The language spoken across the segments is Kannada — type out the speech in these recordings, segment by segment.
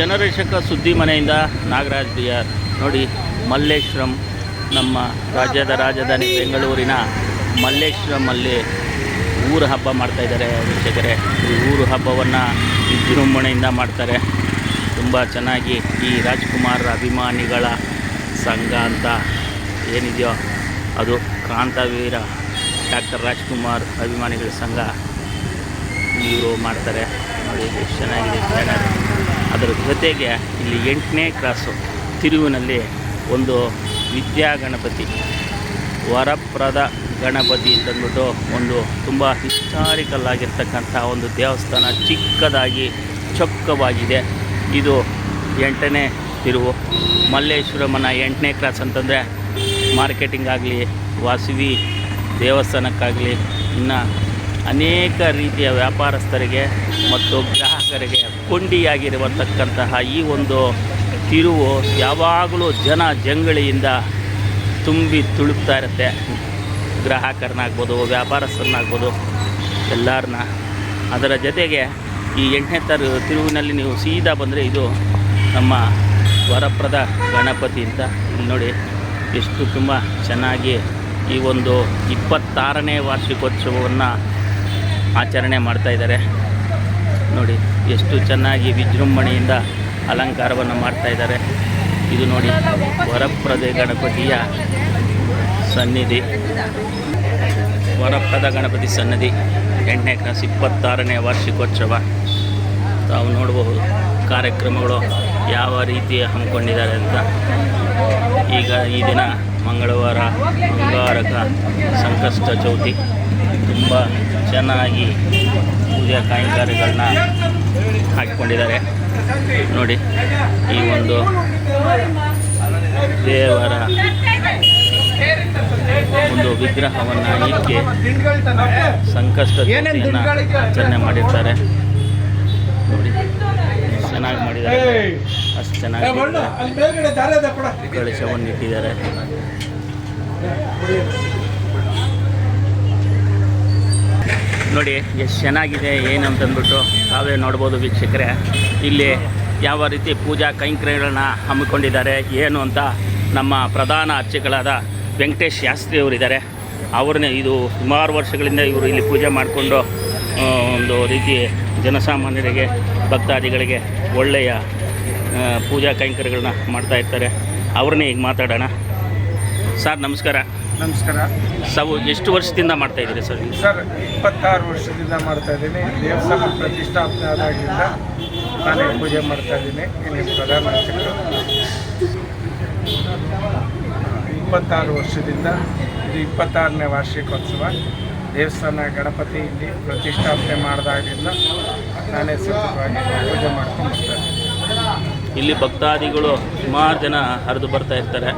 ಜನರಕ್ಷಕ ಸುದ್ದಿ ಮನೆಯಿಂದ ನಾಗರಾಜ್ ಬಿ ಆರ್ ನೋಡಿ ಮಲ್ಲೇಶ್ವರಂ ನಮ್ಮ ರಾಜ್ಯದ ರಾಜಧಾನಿ ಬೆಂಗಳೂರಿನ ಮಲ್ಲೇಶ್ವರಮಲ್ಲಿ ಊರು ಹಬ್ಬ ಮಾಡ್ತಾ ಇದ್ದಾರೆ ವೀಕ್ಷಕರೇ. ಈ ಊರು ಹಬ್ಬವನ್ನು ವಿಜೃಂಭಣೆಯಿಂದ ಮಾಡ್ತಾರೆ. ತುಂಬ ಚೆನ್ನಾಗಿ ಈ ರಾಜ್ಕುಮಾರ್ ಅಭಿಮಾನಿಗಳ ಸಂಘ ಅಂತ ಏನಿದೆಯೋ ಅದು ಕಾಂತವೀರ ಡಾಕ್ಟರ್ ರಾಜ್ಕುಮಾರ್ ಅಭಿಮಾನಿಗಳ ಸಂಘ ಇವರು ಮಾಡ್ತಾರೆ. ನೋಡಿ, ಎಷ್ಟು ಚೆನ್ನಾಗಿದೆ. ಅದರ ಜೊತೆಗೆ ಇಲ್ಲಿ ಎಂಟನೇ ಕ್ರಾಸು ತಿರುವಿನಲ್ಲಿ ಒಂದು ವಿದ್ಯಾ ಗಣಪತಿ ವರಪ್ರದ ಗಣಪತಿ ಅಂತಂದ್ಬಿಟ್ಟು ಒಂದು ತುಂಬ ಹಿಸ್ಟಾರಿಕಲ್ ಆಗಿರ್ತಕ್ಕಂಥ ಒಂದು ದೇವಸ್ಥಾನ ಚಿಕ್ಕದಾಗಿ ಚೊಕ್ಕವಾಗಿದೆ. ಇದು ಎಂಟನೇ ತಿರುವು. ಮಲ್ಲೇಶ್ವರಮ್ಮನ ಎಂಟನೇ ಕ್ರಾಸ್ ಅಂತಂದರೆ ಮಾರ್ಕೆಟಿಂಗ್ ಆಗಲಿ, ವಾಸವಿ ದೇವಸ್ಥಾನಕ್ಕಾಗಲಿ ಇನ್ನು ಅನೇಕ ರೀತಿಯ ವ್ಯಾಪಾರಸ್ಥರಿಗೆ ಮತ್ತು ಗ್ರಾಹಕರಿಗೆ ಕೊಂಡಿಯಾಗಿರುವಂತಕ್ಕಂತಹ ಈ ಒಂದು ತಿರುವು ಯಾವಾಗಲೂ ಜನ ಜಂಗಳಿಯಿಂದ ತುಂಬಿ ತುಳುಕ್ತಾ ಇರುತ್ತೆ. ಗ್ರಾಹಕರನ್ನಾಗ್ಬೋದು, ವ್ಯಾಪಾರಸ್ಥರನ್ನಾಗ್ಬೋದು, ಎಲ್ಲರನ್ನ. ಅದರ ಜೊತೆಗೆ ಈ ಎಂಟನೇ ತರ ತಿರುವಿನಲ್ಲಿ ನೀವು ಸೀದಾ ಬಂದರೆ ಇದು ನಮ್ಮ ವರಪ್ರದ ಗಣಪತಿ ಅಂತ. ಇಲ್ಲಿ ನೋಡಿ, ಎಷ್ಟು ತುಂಬ ಚೆನ್ನಾಗಿ ಈ ಒಂದು ಇಪ್ಪತ್ತಾರನೇ ವಾರ್ಷಿಕೋತ್ಸವವನ್ನು ಆಚರಣೆ ಮಾಡ್ತಾ ಇದ್ದಾರೆ. ನೋಡಿ. ಎಷ್ಟು ಚೆನ್ನಾಗಿ ವಿಜೃಂಭಣೆಯಿಂದ ಅಲಂಕಾರವನ್ನು ಮಾಡ್ತಾ ಇದ್ದಾರೆ. ಇದು ನೋಡಿ, ವರಪ್ರದ ಗಣಪತಿಯ ಸನ್ನಿಧಿ. ವರಪ್ರದ ಗಣಪತಿ ಸನ್ನಿಧಿ, ಎಂಟನೇ ಕ್ಲಾಸ್ ಇಪ್ಪತ್ತಾರನೇ ವಾರ್ಷಿಕೋತ್ಸವ. ತಾವು ನೋಡಬಹುದು ಕಾರ್ಯಕ್ರಮಗಳು ಯಾವ ರೀತಿ ಹಮ್ಮಿಕೊಂಡಿದ್ದಾರೆ ಅಂತ. ಈಗ ಈ ದಿನ ಮಂಗಳವಾರ ಮಂಗಾರಕ ಸಂಕಷ್ಟ ಚೌತಿ ತುಂಬ ಚೆನ್ನಾಗಿ ಪೂಜಾ ಕೈಂಕರ್ಯಗಳನ್ನ ಹಾಕಿಕೊಂಡಿದ್ದಾರೆ. ನೋಡಿ ಈ ಒಂದು ದೇವರ ಒಂದು ವಿಗ್ರಹವನ್ನು ಇಕ್ಕಿ ಸಂಕಷ್ಟ ಆಚರಣೆ ಮಾಡಿರ್ತಾರೆ. ನೋಡಿ ಚೆನ್ನಾಗಿ ಮಾಡಿದ್ದಾರೆ. ಅಷ್ಟು ಚೆನ್ನಾಗಿ ಕಳಶವನ್ನು ಇಟ್ಟಿದ್ದಾರೆ ನೋಡಿ, ಎಷ್ಟು ಚೆನ್ನಾಗಿದೆ ಏನು ಅಂತಂದ್ಬಿಟ್ಟು ತಾವೇ ನೋಡ್ಬೋದು ವೀಕ್ಷಕರೆ. ಇಲ್ಲಿ ಯಾವ ರೀತಿ ಪೂಜಾ ಕೈಂಕರ್ಯಗಳನ್ನ ಹಮ್ಮಿಕೊಂಡಿದ್ದಾರೆ, ಏನು ಅಂತ ನಮ್ಮ ಪ್ರಧಾನ ಅರ್ಚಕರಾದ ವೆಂಕಟೇಶ್ ಶಾಸ್ತ್ರಿ ಅವರಿದ್ದಾರೆ. ಅವ್ರನ್ನೇ ಇದು ಸುಮಾರು ವರ್ಷಗಳಿಂದ ಇವರು ಇಲ್ಲಿ ಪೂಜೆ ಮಾಡಿಕೊಂಡು ಒಂದು ರೀತಿ ಜನಸಾಮಾನ್ಯರಿಗೆ, ಭಕ್ತಾದಿಗಳಿಗೆ ಒಳ್ಳೆಯ ಪೂಜಾ ಕೈಂಕರ್ಯಗಳನ್ನ ಮಾಡ್ತಾ ಇರ್ತಾರೆ. ಅವ್ರನ್ನೇ ಈಗ ಮಾತಾಡೋಣ. ಸರ್, ನಮಸ್ಕಾರ. ನಮಸ್ಕಾರ. ಸಾವು ಎಷ್ಟು ವರ್ಷದಿಂದ ಮಾಡ್ತಾ ಇದ್ದೀರಿ ಸರ್? ಸರ್ ಇಪ್ಪತ್ತಾರು ವರ್ಷದಿಂದ ಮಾಡ್ತಾ ಇದ್ದೀನಿ. ದೇವಸ್ಥಾನ ಪ್ರತಿಷ್ಠಾಪನೆ ಆದಾಗಿಂದ ನಾನೇ ಪೂಜೆ ಮಾಡ್ತಾ ಇದ್ದೀನಿ. ಇಲ್ಲಿ ಪ್ರಧಾನ ಅರ್ಚಕರು ಇಪ್ಪತ್ತಾರು ವರ್ಷದಿಂದ ಇದು ಇಪ್ಪತ್ತಾರನೇ ವಾರ್ಷಿಕೋತ್ಸವ. ದೇವಸ್ಥಾನ ಗಣಪತಿ ಇಲ್ಲಿ ಪ್ರತಿಷ್ಠಾಪನೆ ಮಾಡಿದಾಗಿಂದ ನಾನೇ ಸತತವಾಗಿ ಪೂಜೆ ಮಾಡ್ಕೊಂಡು ಬರ್ತಾ ಇಲ್ಲಿ ಭಕ್ತಾದಿಗಳು ಸುಮಾರು ಜನ ಹರಿದು ಬರ್ತಾ ಇರ್ತಾರೆ.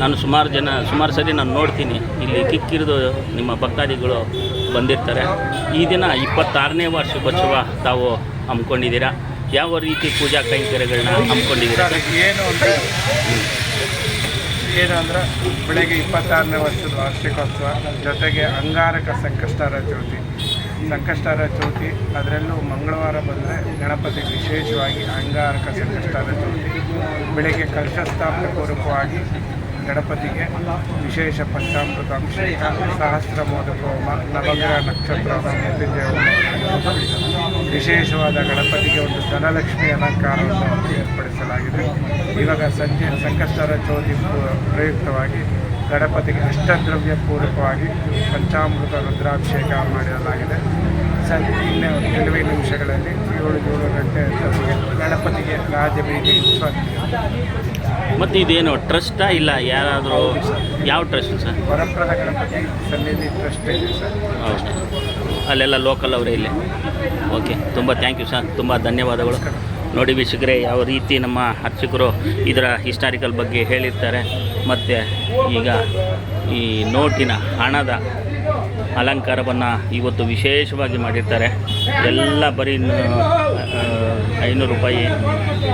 ನಾನು ಸುಮಾರು ಜನ, ಸುಮಾರು ಸರಿ ನಾನು ನೋಡ್ತೀನಿ. ಇಲ್ಲಿ ಕಿಕ್ಕಿರಿದು ನಿಮ್ಮ ಭಕ್ತಾದಿಗಳು ಬಂದಿರ್ತಾರೆ. ಈ ದಿನ ಇಪ್ಪತ್ತಾರನೇ ವಾರ್ಷಿಕೋತ್ಸವ ತಾವು ಹಮ್ಮಿಕೊಂಡಿದ್ದೀರಾ? ಯಾವ ರೀತಿ ಪೂಜಾ ಕೈಂಕರ್ಯಗಳನ್ನ ಹಮ್ಮಿಕೊಂಡಿದ್ದೀರಾ? ಏನು ಅಂದರೆ ಏನು ಅಂದರೆ, ಬೆಳಗ್ಗೆ ಇಪ್ಪತ್ತಾರನೇ ವರ್ಷದ ವಾರ್ಷಿಕೋತ್ಸವ, ಜೊತೆಗೆ ಅಂಗಾರಕ ಸಂಕಷ್ಟರ ಚೌತಿ ಸಂಕಷ್ಟಹರ ಚೌತಿ. ಅದರಲ್ಲೂ ಮಂಗಳವಾರ ಬಂದರೆ ಗಣಪತಿ ವಿಶೇಷವಾಗಿ ಅಂಗಾರಕ ಸಂಕಷ್ಟಾರ ಚೌತಿ. ಬೆಳಗ್ಗೆ ಕಲಶ ಸ್ಥಾಪನೆ ಪೂರ್ವಕವಾಗಿ ಗಣಪತಿಗೆ ವಿಶೇಷ ಪಂಚಾಮೃತ ಅಂಶ ಸಹಸ್ರ ಮೋದಕ ಹೋಮ, ನವಗ್ರಹ ನಕ್ಷತ್ರ ಮೃತ್ಯುಂಜಯ ವಿಶೇಷವಾದ ಗಣಪತಿಗೆ ಒಂದು ಧನಲಕ್ಷ್ಮಿ ಅಲಂಕಾರವನ್ನು ಏರ್ಪಡಿಸಲಾಗಿದೆ. ಇವಾಗ ಸಂಜೆ ಸಂಕಷ್ಟರ ಚೌತಿ ಪ್ರಯುಕ್ತವಾಗಿ ಗಣಪತಿಗೆ ಅಷ್ಟದ್ರವ್ಯ ಪೂರ್ವಕವಾಗಿ ಪಂಚಾಮೃತ ರುದ್ರಾಭಿಷೇಕ ಮಾಡಿರಲಾಗಿದೆ ಸಂಜೆ ಇನ್ನೇ ಕೆಲವೇ ನಿಮಿಷಗಳಲ್ಲಿ ಏಳು ಏಳು ಗಂಟೆ ಗಣಪತಿಗೆ ರಾಜಬೀದಿ ಮತ್ತು ಇದೇನು ಟ್ರಸ್ಟಾ ಇಲ್ಲ? ಯಾರಾದರೂ ಯಾವ ಟ್ರಸ್ಟ್ ಸರ್? ವರಪ್ರದ ಗಣಪತಿ ಸನ್ನಿಧಿ ಟ್ರಸ್ಟ್ ಇದೆ ಸರ್. ಹೌದು. ಅಲ್ಲೆಲ್ಲ ಲೋಕಲ್ ಅವರೇ ಇಲ್ಲಿ. ಓಕೆ ತುಂಬ ಥ್ಯಾಂಕ್ ಯು ಸರ್. ತುಂಬ ಧನ್ಯವಾದಗಳು. ನೋಡಿ ವೀಕ್ಷಕರೇ ಯಾವ ರೀತಿ ನಮ್ಮ ಅರ್ಚಕರು ಇದರ ಹಿಸ್ಟಾರಿಕಲ್ ಬಗ್ಗೆ ಹೇಳಿರ್ತಾರೆ. ಮತ್ತು ಈಗ ಈ ನೋಟಿನ ಹಣದ ಅಲಂಕಾರವನ್ನು ಇವತ್ತು ವಿಶೇಷವಾಗಿ ಮಾಡಿರ್ತಾರೆ. ಎಲ್ಲ ಬರೀ ಐನೂರು ರೂಪಾಯಿ,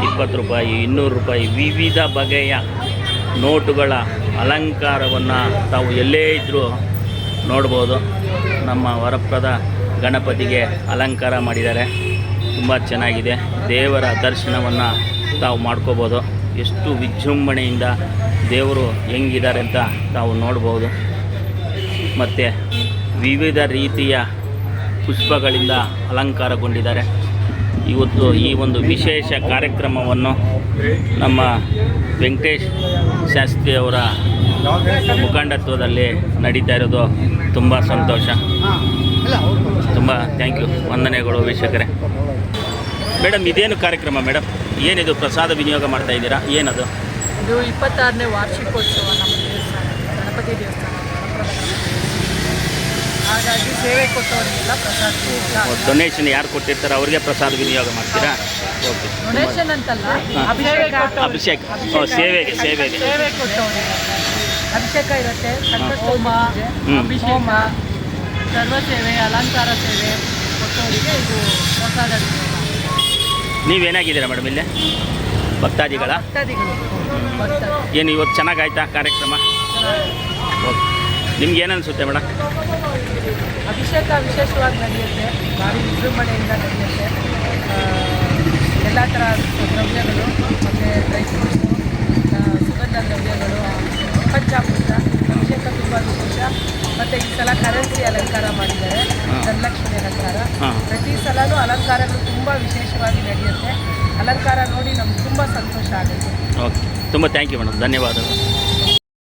ಇಪ್ಪತ್ತು ರೂಪಾಯಿ, ಇನ್ನೂರು ರೂಪಾಯಿ, ವಿವಿಧ ಬಗೆಯ ನೋಟುಗಳ ಅಲಂಕಾರವನ್ನು ತಾವು ಎಲ್ಲೇ ಇದ್ದರೂ ನೋಡ್ಬೋದು. ನಮ್ಮ ವರಪ್ರದ ಗಣಪತಿಗೆ ಅಲಂಕಾರ ಮಾಡಿದ್ದಾರೆ. ತುಂಬ ಚೆನ್ನಾಗಿದೆ. ದೇವರ ದರ್ಶನವನ್ನು ತಾವು ಮಾಡ್ಕೋಬೋದು. ಎಷ್ಟು ವಿಜೃಂಭಣೆಯಿಂದ ದೇವರು ಹೆಂಗಿದ್ದಾರೆ ಅಂತ ನಾವು ನೋಡ್ಬೋದು. ಮತ್ತು ವಿವಿಧ ರೀತಿಯ ಪುಷ್ಪಗಳಿಂದ ಅಲಂಕಾರಗೊಂಡಿದ್ದಾರೆ. ಇವತ್ತು ಈ ಒಂದು ವಿಶೇಷ ಕಾರ್ಯಕ್ರಮವನ್ನು ನಮ್ಮ ವೆಂಕಟೇಶ್ ಶಾಸ್ತ್ರಿಯವರ ಮುಖಂಡತ್ವದಲ್ಲಿ ನಡೀತಾ ಇರೋದು ತುಂಬ ಸಂತೋಷ. ತುಂಬ ಥ್ಯಾಂಕ್ ಯು. ವಂದನೆಗಳು ವೀಕ್ಷಕರೇ. ಮೇಡಮ್, ಇದೇನು ಕಾರ್ಯಕ್ರಮ ಮೇಡಮ್? ಏನಿದು ಪ್ರಸಾದ ವಿನಿಯೋಗ ಮಾಡ್ತಾ ಇದ್ದೀರಾ? ಏನದು? ಇದು ಇಪ್ಪತ್ತಾರನೇ ವಾರ್ಷಿಕೋತ್ಸವ ನಮ್ಮ ದೇವಸ್ಥಾನ ಗಣಪತಿ ದೇವಸ್ಥಾನ. ಹಾಗಾಗಿ ಸೇವೆ ಕೊಟ್ಟವರಿಗೆಲ್ಲ ಪ್ರಸಾದ ಡೊನೇಷನ್ ಯಾರು ಕೊಟ್ಟಿರ್ತಾರೆ ಅವ್ರಿಗೆ ಪ್ರಸಾದ ವಿನಿಯೋಗ ಮಾಡ್ತೀರಾ? ಓಕೆ ಡೊನೇಷನ್ ಅಂತಲ್ಲ ಅಭಿಷೇಕ. ಅಭಿಷೇಕ. ಸೇವೆಗೆ ಸೇವೆಗೆ. ಸೇವೆ ಕೊಟ್ಟವರಿಗೆ ಅಭಿಷೇಕ ಇರುತ್ತೆ. ಹೋಮ. ಅಭಿಷೇಕ ಸರ್ವ ಸೇವೆ ಅಲಂಕಾರ ಸೇವೆ ಕೊಟ್ಟವರಿಗೆ ಇದು ಪ್ರಸಾದ. ನೀವೇನಾಗಿದ್ದೀರಾ ಮೇಡಮ್ ಇಲ್ಲೇ? ಭಕ್ತಾದಿಗಳ? ಏನು ಇವತ್ತು ಚೆನ್ನಾಗಾಯ್ತಾ ಕಾರ್ಯಕ್ರಮ? ಓಕೆ. ನಿಮ್ಗೆ ಏನು ಅನಿಸುತ್ತೆ ಮೇಡಮ್? ಅಭಿಷೇಕ ವಿಶೇಷವಾಗಿ ನಡೆಯುತ್ತೆ. ಭಾರಿ ವಿಜೃಂಭಣೆಯಿಂದ ನಡೆಯುತ್ತೆ. ಎಲ್ಲ ಥರ ದ್ರವ್ಯಗಳು, ಮತ್ತು ಡ್ರೈ ಫ್ರೂಟ್ಸು ಸುಗಂಧ ದ್ರವ್ಯಗಳು ಪಂಚಾಮೃತ, ಅಭಿಷೇಕ ತುಂಬ ವಿಶೇಷ. ಮತ್ತು ಈ ಸಲ ಕರೆನ್ಸಿ ಅಲಂಕಾರ ಮಾಡಿದ್ದಾರೆ. ಧನಲಕ್ಷ್ಮಿ ಅಲಂಕಾರ. ಪ್ರತಿ ಸಲನೂ ಅಲಂಕಾರಗಳು ತುಂಬ ವಿಶೇಷವಾಗಿ ನಡೆಯುತ್ತೆ. ಅಲಂಕಾರ ನೋಡಿ ನಮ್ಗೆ ತುಂಬ ಸಂತೋಷ ಆಗುತ್ತೆ. ಓಕೆ. ತುಂಬ ಥ್ಯಾಂಕ್ ಯು ಮೇಡಮ್ ಧನ್ಯವಾದಗಳು.